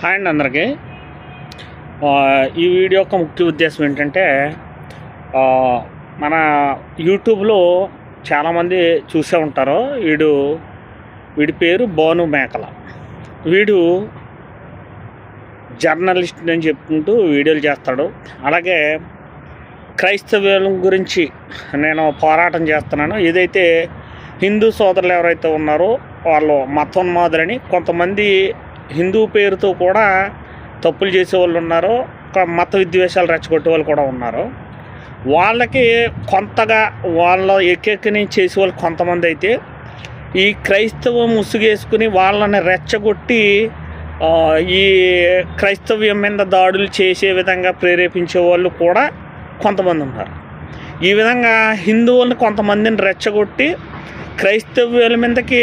Hi అండి అందరికీ. ఈ వీడియో యొక్క ముఖ్య ఉద్దేశం ఏంటంటే మన యూట్యూబ్లో చాలామంది చూసే ఉంటారు. వీడు వీడి పేరు బోను మేకల. వీడు జర్నలిస్ట్ అని చెప్పుకుంటూ వీడియోలు చేస్తాడు. అలాగే క్రైస్తవ్యం గురించి నేను పోరాటం చేస్తున్నాను. ఏదైతే హిందూ సోదరులు ఎవరైతే ఉన్నారో వాళ్ళు మతోన్మాదులని కొంతమంది హిందూ పేరుతో కూడా తప్పులు చేసే వాళ్ళు ఉన్నారు. ఒక మత విద్వేషాలు రెచ్చగొట్టే వాళ్ళు కూడా ఉన్నారు. వాళ్ళకి కొంతగా వాళ్ళ ఎక్కెక్కని చేసే వాళ్ళు కొంతమంది అయితే ఈ క్రైస్తవం ముసుగేసుకుని వాళ్ళని రెచ్చగొట్టి ఈ క్రైస్తవ్యం మీద దాడులు చేసే విధంగా ప్రేరేపించే వాళ్ళు కూడా కొంతమంది ఉన్నారు. ఈ విధంగా హిందువులను కొంతమందిని రెచ్చగొట్టి క్రైస్తవుల మీదకి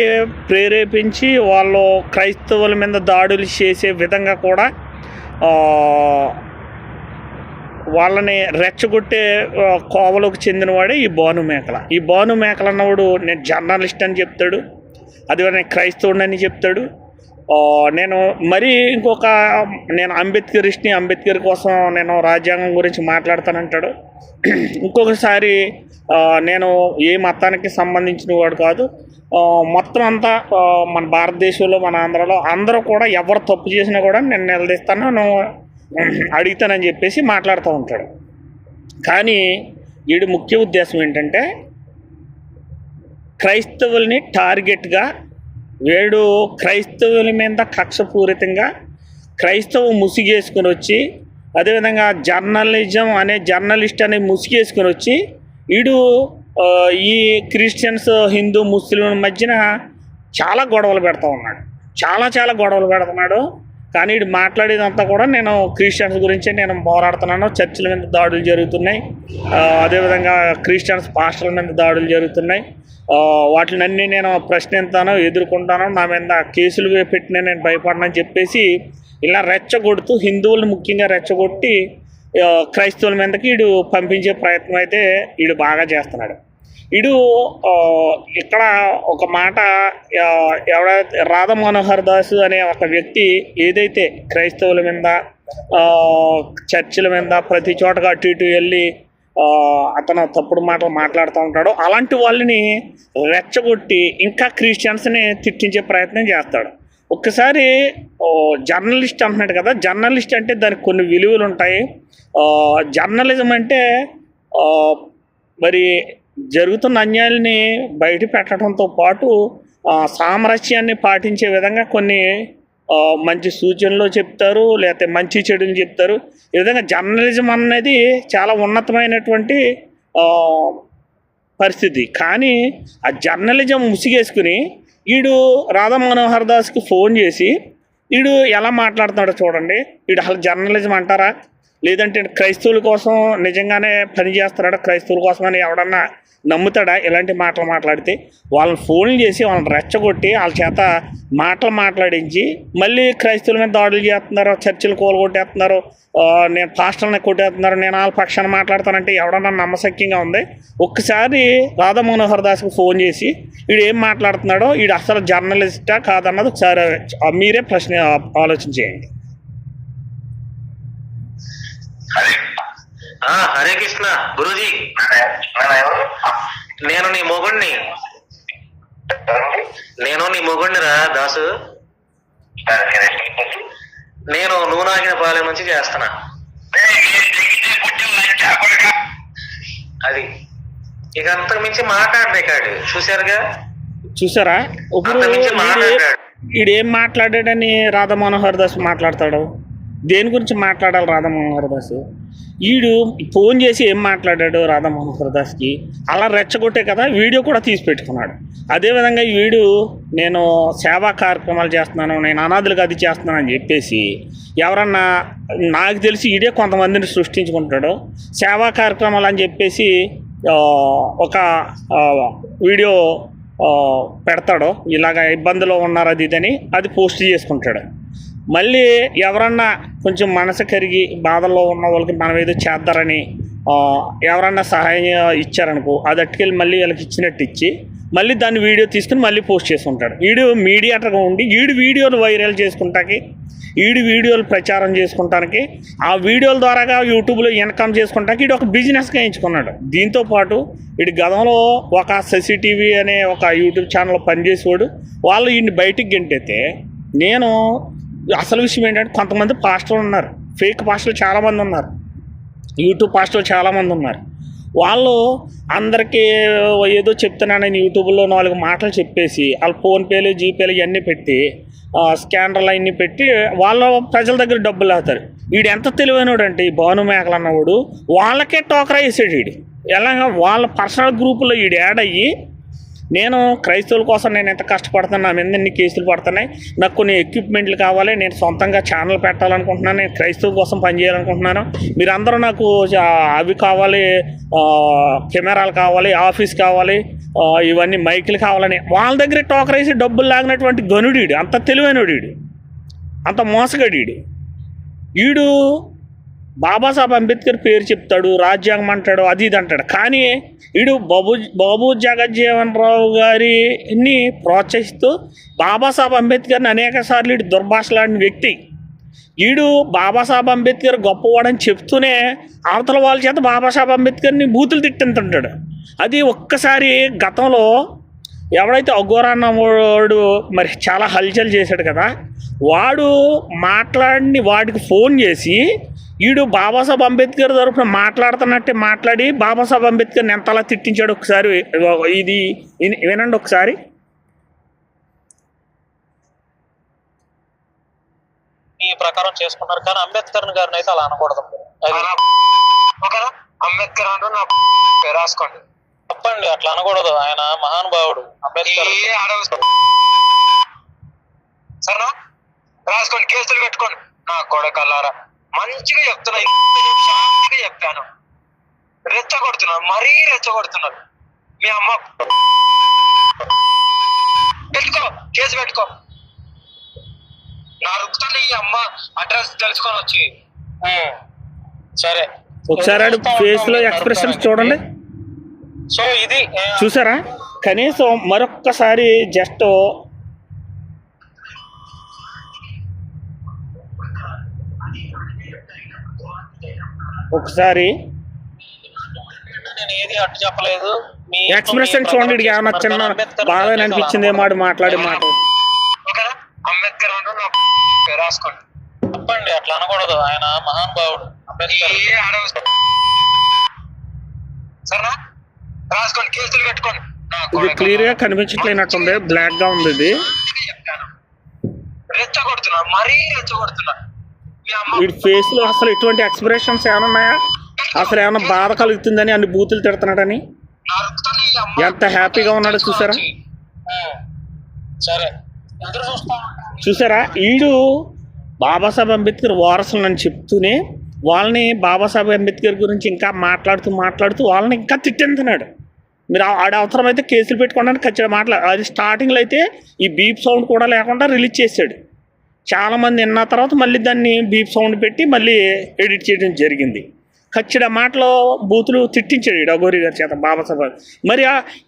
ప్రేరేపించి వాళ్ళు క్రైస్తవుల మీద దాడులు చేసే విధంగా కూడా వాళ్ళని రెచ్చగొట్టే కోవలకు చెందినవాడే ఈ బాను మేకల. ఈ బాను మేకల అన్నవాడు నేను జర్నలిస్ట్ అని చెప్తాడు అది నేను క్రైస్తవుడని చెప్తాడు నేను మరీ ఇంకొక నేను అంబేద్కరిస్ట్ని అంబేద్కర్ కోసం నేను రాజ్యాంగం గురించి మాట్లాడతానంటాడు. ఇంకొకసారి నేను ఏ మతానికి సంబంధించిన వాడు కాదు. మొత్తం అంతా మన భారతదేశంలో మన ఆంధ్రలో అందరూ కూడా ఎవరు తప్పు చేసినా కూడా నేను నిలదీస్తాను నేను అడుగుతానని చెప్పేసి మాట్లాడుతూ ఉంటాడు. కానీ వీడి ముఖ్య ఉద్దేశం ఏంటంటే క్రైస్తవుల్ని టార్గెట్గా వీడు క్రైస్తవుల మీద కక్షపూరితంగా క్రైస్తవు ముసిగేసుకొని వచ్చి అదేవిధంగా జర్నలిజం అనే జర్నలిస్ట్ అనే ముసిగేసుకొని వచ్చి వీడు ఈ క్రిస్టియన్స్ హిందూ ముస్లింల మధ్యన చాలా గొడవలు పెడతా ఉన్నాడు. చాలా చాలా గొడవలు పెడుతున్నాడు. కానీ వీడు మాట్లాడేదంతా కూడా నేను క్రిస్టియన్స్ గురించే నేను పోరాడుతున్నాను. చర్చిల మీద దాడులు జరుగుతున్నాయి. అదేవిధంగా క్రిస్టియన్స్ పాస్టర్ల మీద దాడులు జరుగుతున్నాయి. వాటినన్నీ నేను ప్రశ్నిస్తాను ఎదుర్కొంటాను. నా మీద కేసులు పెట్టిన నేను భయపడనని చెప్పేసి ఇలా రెచ్చగొడుతూ హిందువులను ముఖ్యంగా రెచ్చగొట్టి క్రైస్తవుల మీదకి వీడు పంపించే ప్రయత్నం అయితే వీడు బాగా చేస్తున్నాడు. వీడు ఇక్కడ ఒక మాట ఎవడైతే రాధ మనోహర్ దాస్ అనే ఒక వ్యక్తి ఏదైతే క్రైస్తవుల మీద చర్చిల మీద ప్రతి చోటగా అటు ఇటు వెళ్ళి అతను తప్పుడు మాటలు మాట్లాడుతూ ఉంటాడు. అలాంటి వాళ్ళని రెచ్చగొట్టి ఇంకా క్రిస్టియన్స్ని తిట్టించే ప్రయత్నం చేస్తాడు. ఒక్కసారి జర్నలిస్ట్ అంటున్నాడు కదా జర్నలిస్ట్ అంటే దానికి కొన్ని విలువలు ఉంటాయి. జర్నలిజం అంటే మరి జరుగుతున్న అన్యాయాలని బయట పెట్టడంతో పాటు సామరస్యాన్ని పాటించే విధంగా కొన్ని మంచి సూచనలు చెప్తారు లేకపోతే మంచి చెడులు చెప్తారు. ఈ విధంగా జర్నలిజం అనేది చాలా ఉన్నతమైనటువంటి పరిస్థితి. కానీ ఆ జర్నలిజం ముసిగేసుకుని వీడు రాధా మనోహర్ దాస్కి ఫోన్ చేసి వీడు ఎలా మాట్లాడుతున్నాడో చూడండి. వీడు అసలు జర్నలిజం అంటారా? లేదంటే క్రైస్తవుల కోసం నిజంగానే పనిచేస్తున్నాడు క్రైస్తవుల కోసం అని ఎవడన్నా నమ్ముతాడా? ఇలాంటి మాటలు మాట్లాడితే వాళ్ళని ఫోన్ చేసి వాళ్ళని రెచ్చగొట్టి వాళ్ళ చేత మాటలు మాట్లాడించి మళ్ళీ క్రైస్తవుల మీద దాడులు చేస్తున్నారు చర్చిలు కోలుగొట్టేస్తున్నారు నేను పాస్టర్ని కొట్టేస్తున్నారు నేను వాళ్ళ పక్షాన మాట్లాడతానంటే ఎవడన్నా నమ్మశక్యంగా ఉంది? ఒక్కసారి రాధా మనోహర్ దాస్కి ఫోన్ చేసి వీడు ఏం మాట్లాడుతున్నాడో వీడు అసలు జర్నలిస్టా కాదన్నది ఒకసారి మీరే ప్రశ్న ఆలోచన చేయండి. హరే కృష్ణ గురూజీ. నేను నీ మొగుణ్ణి. నేను నీ మొగుణ్ణి రా దాసు. నేను నువ్వు నాకిన పాలెం నుంచి చేస్తున్నా. అది. ఇక అంతకు మించి మాట్లాడలేకాడు. చూశారుగా? చూసారా? ఇప్పుడు ఏం మాట్లాడాడని రాధా మనోహర్ దాస్ మాట్లాడతాడు? దేని గురించి మాట్లాడాలి రాధామోహన్ దాస్? వీడు ఫోన్ చేసి ఏం మాట్లాడాడు రాధామోహన్ దాస్కి? అలా రెచ్చగొట్టే కదా వీడియో కూడా తీసి పెట్టుకున్నాడు. అదేవిధంగా వీడు నేను సేవా కార్యక్రమాలు చేస్తున్నాను నేను అనాథులకు అది చేస్తున్నాను అని చెప్పేసి ఎవరన్నా నాకు తెలిసి వీడే కొంతమందిని సృష్టించుకుంటాడు సేవా కార్యక్రమాలు అని చెప్పేసి ఒక వీడియో పెడతాడు. ఇలాగ ఇబ్బందులో ఉన్నారు అది ఇదని అది పోస్ట్ చేసుకుంటాడు. మళ్ళీ ఎవరన్నా కొంచెం మనసు కరిగి బాధల్లో ఉన్న వాళ్ళకి మనం ఏదో చేద్దారని ఎవరన్నా సహాయం ఇచ్చారనుకో అది అట్టుకెళ్ళి మళ్ళీ వీళ్ళకి ఇచ్చినట్టు ఇచ్చి మళ్ళీ దాన్ని వీడియో తీసుకుని మళ్ళీ పోస్ట్ చేసి ఉంటాడు. వీడియో మీడియాటర్గా ఉండి వీడి వీడియోలు వైరల్ చేసుకుంటాకి వీడి వీడియోలు ప్రచారం చేసుకుంటానికి ఆ వీడియోల ద్వారాగా యూట్యూబ్లో ఇన్కమ్ చేసుకుంటానికి ఈడు ఒక బిజినెస్గా ఎంచుకున్నాడు దీంతో పాటు వీడి గతంలో ఒక శశి అనే ఒక యూట్యూబ్ ఛానల్ పనిచేసేవాడు. వాళ్ళు వీడిని బయటికి గెంటైతే నేను అసలు విషయం ఏంటంటే కొంతమంది పాస్టర్లు ఉన్నారు. ఫేక్ పాస్టర్లు చాలామంది ఉన్నారు. యూట్యూబ్ పాస్టర్లు చాలామంది ఉన్నారు. వాళ్ళు అందరికీ ఏదో చెప్తున్నానని యూట్యూబ్లో నాలుగు మాటలు చెప్పేసి వాళ్ళు ఫోన్పేలు జీపేలు ఇవన్నీ పెట్టి స్కానర్లు అవన్నీ పెట్టి వాళ్ళ ప్రజల దగ్గర డబ్బులు అవుతారు వీడు ఎంత తెలివైనడు అంటే ఈ భాను మేకలు అన్నవాడు వాళ్ళకే టోకరా వేసాడు వీడు. ఎలాగ? వాళ్ళ పర్సనల్ గ్రూపులో వీడు యాడ్ అయ్యి నేను క్రైస్తవుల కోసం నేను ఎంత కష్టపడుతున్నా నా మీద ఎన్ని కేసులు పడుతున్నాయి నాకు కొన్ని ఎక్విప్మెంట్లు కావాలి నేను సొంతంగా ఛానల్ పెట్టాలనుకుంటున్నాను నేను క్రైస్తవ కోసం పనిచేయాలనుకుంటున్నాను మీరందరూ నాకు అవి కావాలి కెమెరాలు కావాలి ఆఫీస్ కావాలి ఇవన్నీ మైకులు కావాలని. వాళ్ళ దగ్గర టోకరేసి డబ్బులు లాగినటువంటి గనుడు అంత తెలివైనడు వీడు అంత మోసగాడు ఈడు బాబాసాహెబ్ అంబేద్కర్ పేరు చెప్తాడు రాజ్యాంగం అంటాడు అది ఇది అంటాడు. కానీ వీడు బాబు బాబు జగజ్జీవన్ రావు గారిని ప్రోత్సహిస్తూ బాబాసాహెబ్ అంబేద్కర్ని అనేక సార్లు వీడు దుర్భాషలాడిన వ్యక్తి. వీడు బాబాసాహెబ్ అంబేద్కర్ గొప్పవాడని చెప్తూనే అవతల వాళ్ళ చేత బాబాసాహెబ్ అంబేద్కర్ని బూతులు తిట్టింతుంటాడు అది ఒక్కసారి గతంలో ఎవడైతే అఘోరాన్న వాడు మరి చాలా హల్చల్ చేశాడు కదా వాడు మాట్లాడిని వాడికి ఫోన్ చేసి వీడు బాబాసాహెబ్ అంబేద్కర్ తరఫున మాట్లాడుతున్నట్టే మాట్లాడి బాబాసాహెబ్ అంబేద్కర్ని ఎంతలా తిట్టించాడు ఒకసారి ఇది విని- వినండి ఒకసారి. ఈ ప్రకారం చేసుకున్నారు కానీ అంబేద్కర్ గారిని అయితే అలా అనకూడదు. అంబేద్కర్ అంటూ నా రాసుకోండి. తప్పండి అట్లా అనకూడదు. ఆయన మహానుభావుడు అంబేద్కర్ ఏ అడవి సరేనా రాసుకోండి కేసులు పెట్టుకోండి నా కొడకల్లారా మంచిగా చెప్తున్నా ఇంత శాంతిగా చెప్పాను రెచ్చగొడుతున్నారు మరీ రెచ్చగొడుతున్నారు మీ అమ్మ పెట్టుకో కేసు పెట్టుకో. నా రుక్తాన్ని ఈ అమ్మ అడ్రస్ తెలుసుకొని వచ్చి. సరే. ఒకసారి ఆడు ఫేస్లో ఎక్స్ప్రెషన్స్ చూడండి. సో ఇది చూసారా? కనీసం మరొక్కసారి జస్ట్ ఒకసారి నేను ఏది అడ్డు చెప్పలేదు. మీ ఎక్స్ప్రెషన్ చూడండి చిన్న అయితే అనిపించింది మాట మాట్లాడి మాట. అంబేద్కర్ రాసుకోండి. తప్పండి అట్లా అనకూడదు. ఆయన మహానుభావుడు అంబేద్కర్. సరేనా? రాసుకోండి కేసులు పెట్టుకోండి. ఇది. క్లియర్గా కనిపించట్లేనట్టుంది బ్లాక్గా ఉంది ఇది. చెప్పాను. రెచ్చగొడుతున్నారు మరీ వీడి ఫేస్లో అసలు ఎటువంటి ఎక్స్ప్రెషన్స్ ఏమైనా ఉన్నాయా అసలు ఏమైనా బాధ కలుగుతుందని అన్ని బూతులు తిడుతున్నాడని? ఎంత హ్యాపీగా ఉన్నాడో చూసారా? చూసారా? ఈడు బాబాసాహెబ్ అంబేద్కర్ వారసులు అని చెప్తూనే వాళ్ళని బాబాసాహెబ్ అంబేద్కర్ గురించి ఇంకా మాట్లాడుతూ మాట్లాడుతూ వాళ్ళని ఇంకా తిట్టేస్తున్నాడు మీరు ఆడ అవసరం అయితే కేసులు పెట్టుకోవడానికి ఖచ్చితంగా మాట్లా అది స్టార్టింగ్లో అయితే ఈ బీప్ సౌండ్ కూడా లేకుండా రిలీజ్ చేశాడు. చాలామంది విన్న తర్వాత మళ్ళీ దాన్ని బీప్ సౌండ్ పెట్టి మళ్ళీ ఎడిట్ చేయడం జరిగింది. కచ్చిడ మాటలో బూతులు తిట్టించాడు ఈడు అఘోరి గారి చేత బాబాసాహెబ్. మరి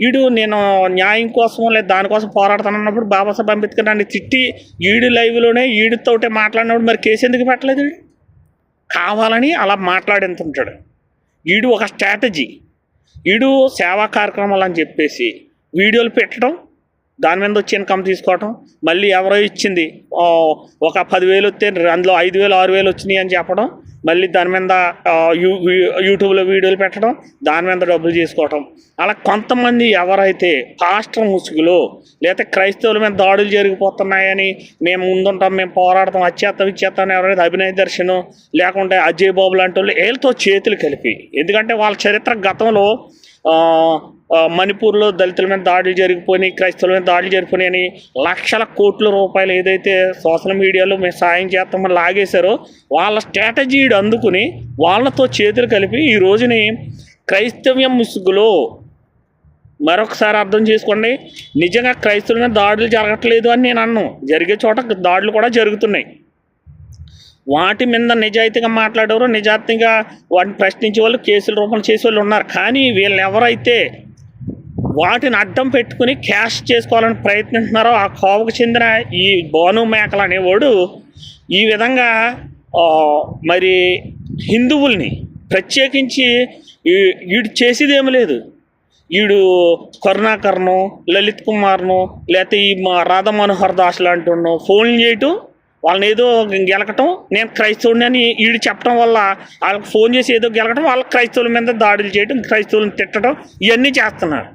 ఈడు నేను న్యాయం కోసం లేదా దానికోసం పోరాడుతానన్నప్పుడు బాబాసాహెబ్ అంబేద్కర్ నన్ను తిట్టి ఈడు లైవ్లోనే ఈడుతోటే మాట్లాడినప్పుడు మరి కేసు ఎందుకు పెట్టలేదు ఈడు? కావాలని అలా మాట్లాడేంతుంటాడు ఈడు ఒక స్ట్రాటజీ ఈడు సేవా కార్యక్రమాలు అని చెప్పేసి వీడియోలు పెట్టడం దాని మీద వచ్చి ఇన్కమ్ తీసుకోవటం మళ్ళీ ఎవరో ఇచ్చింది ఒక పదివేలు వస్తే అందులో ఐదు వేలు ఆరు వేలు వచ్చినాయి అని చెప్పడం మళ్ళీ దాని మీద యూ యూట్యూబ్లో వీడియోలు పెట్టడం దాని మీద డబ్బులు చేసుకోవటం. అలా కొంతమంది ఎవరైతే పాస్టర్ ముసుగులో లేకపోతే క్రైస్తవుల మీద దాడులు జరిగిపోతున్నాయని మేము ముందుంటాం మేము పోరాడతాం వచ్చేస్తాం ఇచ్చేస్తాం ఎవరైతే అభినయ దర్శనం లేకుంటే అజయ్ బాబు లాంటి వాళ్ళు వీళ్ళతో చేతులు కలిపి ఎందుకంటే వాళ్ళ చరిత్ర గతంలో మణిపూర్లో దళితుల మీద దాడులు జరిగిపోయి క్రైస్తవుల మీద దాడులు జరిగిపోయి అని లక్షల కోట్ల రూపాయలు ఏదైతే సోషల్ మీడియాలో మేము సాయం చేస్తామని లాగేశారో వాళ్ళ స్ట్రాటజీ అందుకుని వాళ్ళతో చేతులు కలిపి ఈ రోజుని క్రైస్తవ్యం ముసుగులో మరొకసారి అర్థం చేసుకోండి. నిజంగా క్రైస్తవుల మీద దాడులు జరగట్లేదు అని నేను అన్ను. జరిగే చోట దాడులు కూడా జరుగుతున్నాయి. వాటి మీద నిజాయితీగా మాట్లాడేవారు నిజాయితీగా వాటిని ప్రశ్నించే వాళ్ళు కేసుల రూపంలో చేసే వాళ్ళు ఉన్నారు. కానీ వీళ్ళు ఎవరైతే వాటిని అడ్డం పెట్టుకుని క్యాష్ చేసుకోవాలని ప్రయత్నిస్తున్నారో ఆ కోవకు చెందిన ఈ బోను మేకలు అనేవాడు ఈ విధంగా మరి హిందువుల్ని ప్రత్యేకించి వీడు చేసేది ఏమి లేదు. వీడు కరుణాకర్ను లలిత్ కుమార్ను లేకపోతే ఈ మా రాధా మనోహర్ దాస్ లాంటి ఫోన్లు చేయటం వాళ్ళని ఏదో గెలకటం నేను క్రైస్తవుడిని అని వీడు చెప్పడం వల్ల వాళ్ళకి ఫోన్ చేసి ఏదో గెలకటం వాళ్ళ క్రైస్తవుల మీద దాడులు చేయడం క్రైస్తవులను తిట్టడం ఇవన్నీ చేస్తున్నారు.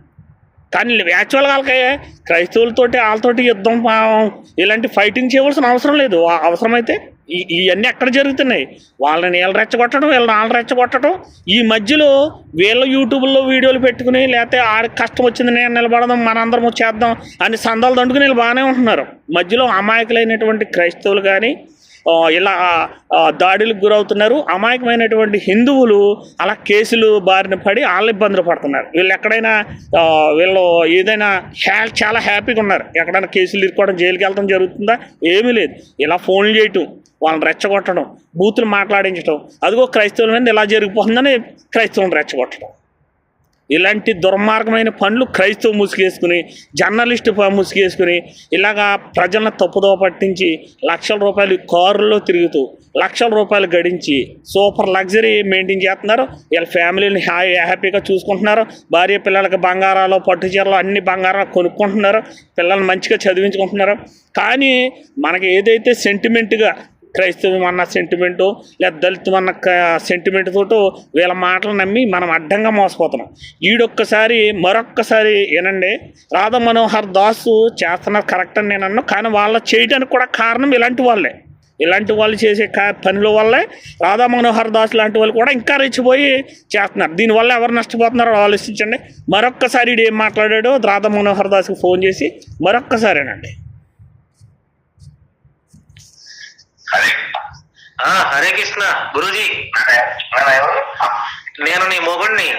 కానీ యాక్చువల్గా వాళ్ళకి క్రైస్తవులతోటి వాళ్ళతోటి యుద్ధం పా- ఇలాంటి ఫైటింగ్ చేయవలసిన అవసరం లేదు. అవసరమైతే ఈ- ఇవన్నీ ఎక్కడ జరుగుతున్నాయి? వాళ్ళని వీళ్ళు రెచ్చగొట్టడం వీళ్ళని వాళ్ళు రెచ్చగొట్టడం ఈ మధ్యలో వీళ్ళ యూట్యూబ్లో వీడియోలు పెట్టుకుని లేకపోతే ఆడికి కష్టం వచ్చింది నేను నిలబడదాం మనందరం చేద్దాం అని సందాలు దండుకుని వీళ్ళు బాగానే ఉంటున్నారు. మధ్యలో అమాయకులైనటువంటి క్రైస్తవులు కానీ ఇలా దాడులకు గురవుతున్నారు. అమాయకమైనటువంటి హిందువులు అలా కేసులు బారిన పడి వాళ్ళు ఇబ్బందులు పడుతున్నారు. వీళ్ళు ఎక్కడైనా వీళ్ళు ఏదైనా హ్యా చాలా హ్యాపీగా ఉన్నారు. ఎక్కడైనా కేసులు ఇరుక్కోవడం జైలుకి వెళ్ళడం జరుగుతుందా? ఏమీ లేదు. ఇలా ఫోన్లు చేయటం వాళ్ళని రెచ్చగొట్టడం బూతులు మాట్లాడించడం అదిగో క్రైస్తవుల మీద ఇలా జరిగిపోతుందని క్రైస్తవులను రెచ్చగొట్టడం. ఇలాంటి దుర్మార్గమైన పనులు క్రైస్తవ ముసుగేసుకుని జర్నలిస్ట్ ముసుగేసుకుని ఇలాగా ప్రజలను తప్పుదో పట్టించి లక్షల రూపాయలు కారుల్లో తిరుగుతూ లక్షల రూపాయలు గడించి సూపర్ లగ్జరీ మెయింటైన్ చేస్తున్నారు. వీళ్ళ ఫ్యామిలీని హ్యా హ్యాపీగా చూసుకుంటున్నారు. భార్య పిల్లలకి బంగారాలు పట్టు చీరలు అన్ని బంగారాలు కొనుక్కుంటున్నారు. పిల్లల్ని మంచిగా చదివించుకుంటున్నారు. కానీ మనకి ఏదైతే సెంటిమెంట్గా క్రైస్తవం అన్న సెంటిమెంటు లేదా దళితం అన్న సెంటిమెంట్ వీళ్ళ మాటలు నమ్మి మనం అడ్డంగా మోసపోతున్నాం. ఈడొక్కసారి మరొక్కసారి ఏనండి రాధా మనోహర్ దాసు చేస్తున్నారు కరెక్ట్ అని నేను అన్నా కానీ వాళ్ళ చేయడానికి కూడా కారణం ఇలాంటి వాళ్ళే. ఇలాంటి వాళ్ళు చేసే కా పనుల వల్లే రాధా మనోహర్ దాస్ లాంటి వాళ్ళు కూడా ఇంకా రెచ్చిపోయి చేస్తున్నారు. దీనివల్ల ఎవరు నష్టపోతున్నారో ఆలోచించండి. మరొక్కసారి ఏం మాట్లాడాడో రాధా మనోహర్ దాస్కి ఫోన్ చేసి మరొక్కసారేనండి ఆ హరే కృష్ణ గురూజీ. నేను నీ మొగుణ్ణి.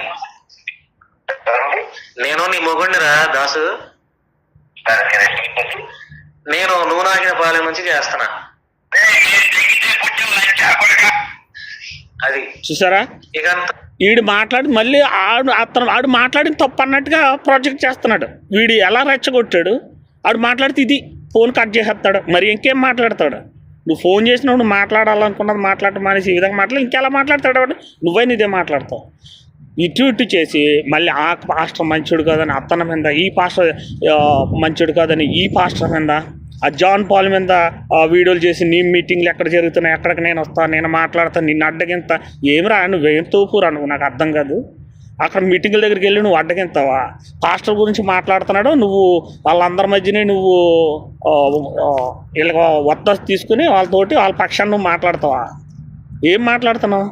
నేను నీ మొగుణ్ణి రా దాసు. నేను నువ్వు నాకిన పాలెం నుంచి చేస్తున్నా. అది. చూసారా? ఇక వీడు మాట్లాడి మళ్ళీ ఆడు అతను ఆడు మాట్లాడిన తప్పు అన్నట్టుగా ప్రాజెక్ట్ చేస్తున్నాడు. వీడు ఎలా రెచ్చగొట్టాడు? ఆడు మాట్లాడితే ఇది ఫోన్ కట్ చేసేస్తాడు. మరి ఇంకేం మాట్లాడతాడు? నువ్వు ఫోన్ చేసినప్పుడు మాట్లాడాలనుకున్నది మాట్లాడటం మానేసి ఈ విధంగా మాట్లాడి ఇంకెలా మాట్లాడతాడు వాడు? నువ్వే ఇదే మాట్లాడతావు. ఇటు ఇటు చేసి మళ్ళీ ఆ పాస్టర్ మంచిడు కాదని అత్తన మీద ఈ పాస్టర్ మంచిడు కాదని ఈ పాస్టర్ మీద ఆ జాన్ పాల్ మీద వీడియోలు చేసి నీ మీటింగ్లు ఎక్కడ జరుగుతున్నాయి ఎక్కడికి నేను వస్తాను నేను మాట్లాడతాను నిన్ను అడ్డగింత ఏమిరా నువ్వేం తోపురా నువ్వు నాకు అర్థం కాదు. అక్కడ మీటింగుల దగ్గరికి వెళ్ళి నువ్వు అడ్డగింతావా పాస్టర్ గురించి మాట్లాడుతున్నాడు నువ్వు వాళ్ళందరి మధ్యనే నువ్వు వీళ్ళకి వత్త తీసుకుని వాళ్ళతోటి వాళ్ళ పక్షాన్ని నువ్వు మాట్లాడతావా? ఏం మాట్లాడుతున్నావు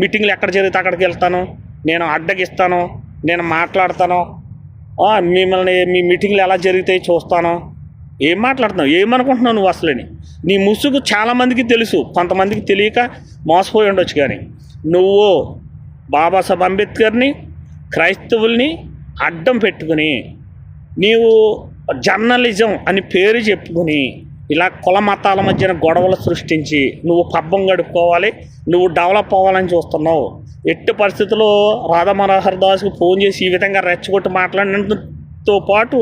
మీటింగ్లు ఎక్కడ జరిగితే అక్కడికి వెళ్తాను నేను అడ్డగిస్తాను నేను మాట్లాడతాను మిమ్మల్ని మీ మీటింగ్లు ఎలా జరుగుతాయి చూస్తాను. ఏం మాట్లాడుతున్నావు? ఏమనుకుంటున్నావు నువ్వు అసలని నీ ముసుగు చాలామందికి తెలుసు కొంతమందికి తెలియక మోసపోయి ఉండొచ్చు కానీ. నువ్వు బాబాసాహెబ్ అంబేద్కర్ని క్రైస్తవుల్ని అడ్డం పెట్టుకుని నీవు జర్నలిజం అని పేరు చెప్పుకుని ఇలా కుల మతాల మధ్యన గొడవలు సృష్టించి నువ్వు పబ్బం గడుపుకోవాలి నువ్వు డెవలప్ అవ్వాలని చూస్తున్నావు. ఎట్టి పరిస్థితుల్లో రాధా మనోహర్ దాస్కి ఫోన్ చేసి ఈ విధంగా రెచ్చగొట్టి తో పాటు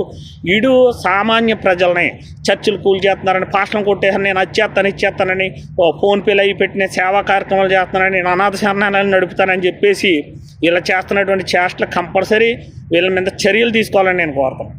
ఇడు సామాన్య ప్రజల్ని చర్చిలు కూల్ చేస్తున్నారని పాస్టం కొట్టేసాను నేను వచ్చేస్తాను ఇచ్చేస్తానని ఓ ఫోన్ అవి పెట్టిన సేవా కార్యక్రమాలు చేస్తున్నానని నేను అనాథ శరణాలను నడుపుతానని చెప్పేసి ఇలా చేస్తున్నటువంటి చేష్టలు కంపల్సరీ వీళ్ళ మీద చర్యలు తీసుకోవాలని నేను కోరుతాను